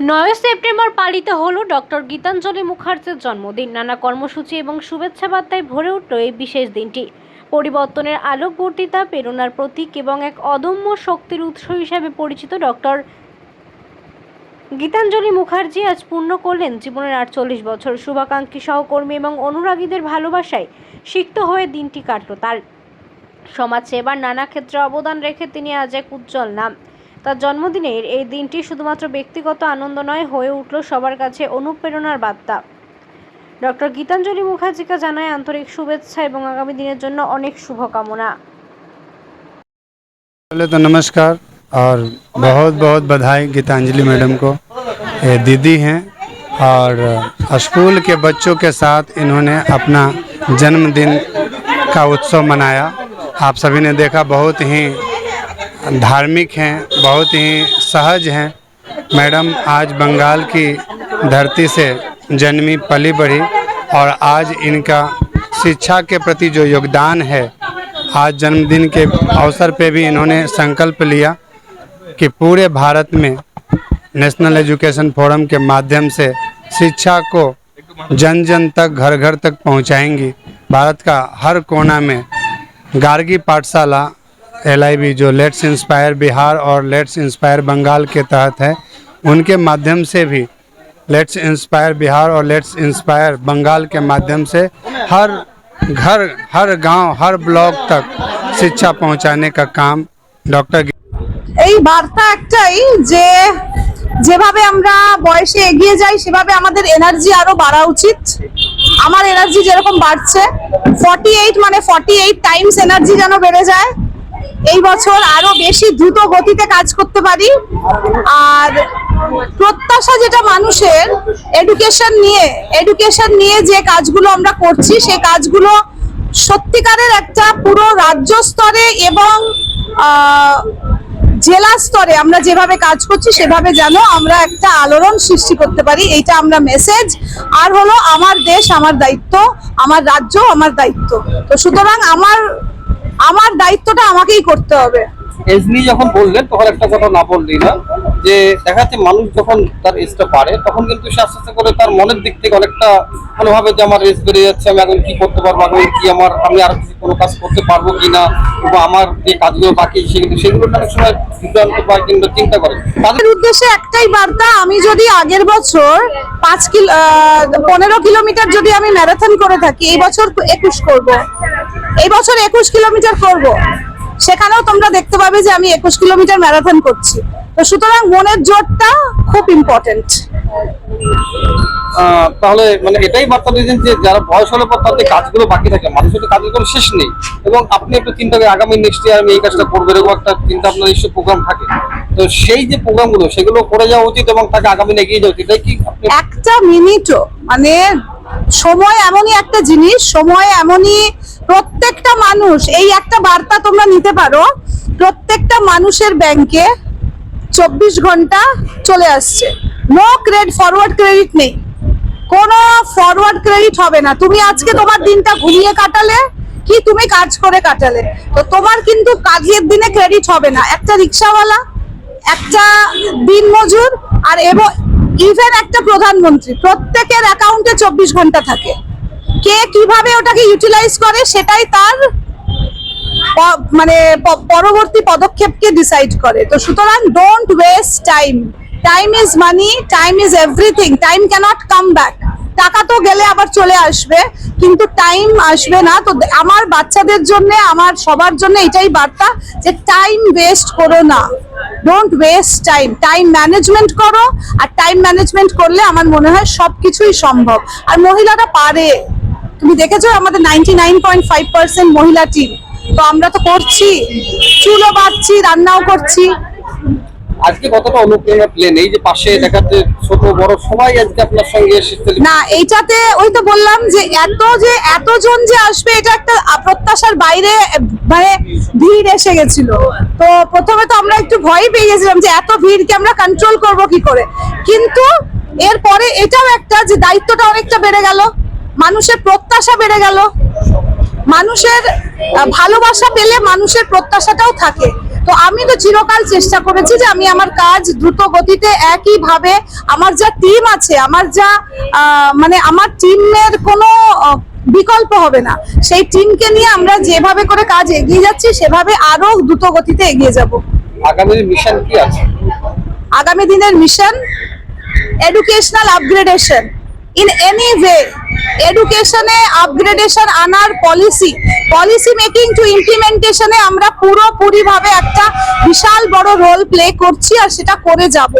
নয় সেপ্টেম্বর পালিত হলো ডক্টর গীতাঞ্জলি মুখার্জির জন্মদিন। নানা কর্মসূচি এবং শুভেচ্ছা বার্তায় ভরে উঠল এই বিশেষ দিনটি। পরিবর্তনের আলোকবর্তিতা, প্রেরণার প্রতীক এবং এক অদম্য শক্তির উৎস হিসাবে পরিচিত ডক্টর গীতাঞ্জলি মুখার্জি আজ পূর্ণ করলেন জীবনের আটচল্লিশ বছর। শুভাকাঙ্ক্ষী সহকর্মী এবং অনুরাগীদের ভালোবাসায় সিক্ত হয়ে দিনটি কাটল তার। সমাজসেবার নানা ক্ষেত্রে অবদান রেখে তিনি আজ এক উজ্জ্বল নাম। তার জন্মদিনের এই দিনটি শুধুমাত্র ব্যক্তিগত আনন্দ নয় হয়ে উঠল সবার কাছে অনুপ্রেরণার বার্তা ডক্টর গীতাঞ্জলি মুখার্জিকে জানায় আন্তরিক শুভেচ্ছা এবং আগামী দিনের জন্য অনেক শুভকামনা पहले तो नमस्कार और बहुत बहुत बधाई गीतांजलि मैडम को ये दीदी हैं और स्कूल के बच्चों के साथ इन्होंने अपना जन्मदिन का उत्सव मनाया आप सभी ने देखा बहुत ही धार्मिक हैं, बहुत ही सहज हैं। मैडम, आज बंगाल की धरती से जन्मी पली बढ़ी और आज इनका शिक्षा के प्रति जो योगदान है, आज जन्मदिन के अवसर पे भी इन्होंने संकल्प लिया कि पूरे भारत में नेशनल एजुकेशन फोरम के माध्यम से शिक्षा को जन जन तक, घर घर तक पहुंचाएँगी। भारत का हर कोना में गार्गी पाठशाला एल जो लेट्स इंस्पायर बिहार और लेट्स इंस्पायर बंगाल के तहत है उनके माध्यम से भी लेट्स इंस्पायर बिहार और लेट्स इंस्पायर बंगाल के माध्यम से हर घर हर गांव हर ब्लॉक तक शिक्षा पहुंचाने का काम डॉक्टर এই বার্তা একটাই যে যেভাবে আমরা বয়সে এগিয়ে যাই সেভাবে আমাদের এনার্জি আরো বাড়া উচিত আমার এনার্জি যেরকম বাড়ছে ফর্টি এইট মানে ফর্টি এইট টাইমস এনার্জি যেন বেড়ে যায় এই বছর আরও বেশি দ্রুত গতিতে কাজ করতে পারি। আর প্রত্যাশা যেটা মানুষের এডুকেশন নিয়ে এডুকেশন নিয়ে যে কাজগুলো আমরা করছি, সেই কাজগুলো সত্যিকারের একটা পুরো রাজ্য স্তরে এবং জেলা স্তরে আমরা যেভাবে কাজ করছি, সেভাবে যেন আমরা একটা আলোড়ন সৃষ্টি করতে পারি। এইটা আমরা মেসেজ আর হলো আমার দেশ, আমার দায়িত্ব, আমার রাজ্য, আমার দায়িত্ব। তো সুতরাং আমার আমার দায়িত্বটা আমাকেই করতে হবে। এজনি যখন বললেন তখন একটা কথা না বললেই না। যে দেখা যাচ্ছে মানুষ যখন তার এজটা বাড়ে, তখন কিন্তু সে আস্তে আস্তে করে তার মনের দিক থেকে অনেকটা হবে যে আমার এজ বেড়ে যাচ্ছে, আমি এখন কি করতে পারব, এখন কি আমার, আমি আর কিছু কোনো কাজ করতে পারব কিনা, বা আমার যে কাজগুলো বাকি সেগুলো সেগুলো অনেক সময় বিভ্রান্ত বা কিন্তু চিন্তা করে। তাদের উদ্দেশ্যে একটাই বার্তা, আমি যদি আগের বছর পাঁচ কিলো পনেরো কিলোমিটার যদি আমি ম্যারাথন করে থাকি, এই বছর একুশ করব। এই বছর একুশ কিলোমিটার করব। সেখানেও তোমরা দেখতে পাবে যে আমি একুশ কিলোমিটার ম্যারাথন করছি। তো সুতরাং মনের জোরটা খুব ইম্পর্টেন্ট তাহলে মানে এটাই বার্তা দিয়েছেন যে যারা বয়স হলে পর তাদের কাজগুলো বাকি থাকে মানুষের তো কাজের কোনো শেষ নেই। এবং আপনি একটু চিন্তা করেন আগামী নেক্সট ইয়ার আমি এই কাজটা করব এরকম একটা চিন্তা আপনার নিশ্চয় প্রোগ্রাম থাকে। তো সেই যে প্রোগ্রামগুলো সেগুলো করে যাওয়া উচিত এবং তাকে আগামী এগিয়ে যাওয়া উচিত। এটাই কি একটা মিনিটও মানে সময় এমনই একটা জিনিস সময় এমনই প্রত্যেকটা মানুষ, এই একটা বার্তা তোমরা নিতে পারো, প্রত্যেকটা মানুষের ব্যাংকে চব্বিশ ঘণ্টা চলে আসছে। নো ক্রেডিট ফরওয়ার্ড ক্রেডিট নেই। কোনো ফরওয়ার্ড ক্রেডিট হবে না। তুমি আজকে তোমার দিনটা ঘুমিয়ে কাটালে কি তুমি কাজ করে কাটালে? তো তোমার কিন্তু কাজের দিনে ক্রেডিট হবে না। একটা রিক্সাওয়ালা, একটা দিন মজুর আর এবং ইভেন একটা প্রধানমন্ত্রী, প্রত্যেকের অ্যাকাউন্টে চব্বিশ ঘণ্টা থাকে। কে কীভাবে ওটাকে ইউটিলাইজ করে সেটাই তার মানে পরবর্তী পদক্ষেপকে ডিসাইড করে। তো সুতরাং don't waste time time is money time is everything time cannot come back টাকা তো গেলে আবার চলে আসবে, কিন্তু টাইম আসবে না। তো আমার বাচ্চাদের জন্য, আমার সবার জন্য এটাই বার্তা যে টাইম ওয়েস্ট করো না। Don't waste time time management করো, আর টাইম ম্যানেজমেন্ট করলে আমার মনে হয় সবকিছুই সম্ভব। আর মহিলারা পারে। তুমি দেখেছ আমাদের নাইনটি মহিলা টিম তো আমরা তো করছি চুলও বাঁধছি রান্নাও করছি। আজকে কতটা অনুপ্রেরণা পেলেন? এই যে পাশে দেখাচ্ছে ছোট বড় সবাই আজকে আপনার সঙ্গে এসেছে না এইটাতে ওই তো বললাম যে এত যে এতজন যে আসবে এটা একটা প্রত্যাশার বাইরে মানে ভিড় এসে গেছিল। তো প্রথমে তো আমরা একটু ভয় পেয়ে গেছিলাম যে এত ভিড়কে আমরা কন্ট্রোল করব কি করে? কিন্তু এরপরে এটাও একটা যে দায়িত্বটা অনেকটা বেড়ে গেল। মানুষের প্রত্যাশা বেড়ে গেল। মানুষের ভালোবাসা পেলে মানুষের প্রত্যাশাটাও থাকে। তো আমি তো চিরকাল চেষ্টা করেছি যে আমি আমার কাজ দ্রুত গতিতে একই ভাবে আমার যা টিম আছে আমার যা মানে আমার টিমের কোনো বিকল্প হবে না। সেই টিমকে নিয়ে আমরা যেভাবে করে কাজ এগিয়ে যাচ্ছি সেভাবে আরও দ্রুত গতিতে এগিয়ে যাব। আগামী মিশন কি আছে? আগামী দিনের mission educational upgradation in any way এডুকেশনে upgradation আনার পলিসি পলিসি মেকিং টু ইমপ্লিমেন্টেশনে আমরা পুরোপুরি ভাবে একটা বিশাল বড় রোল প্লে করছি আর সেটা করে যাব।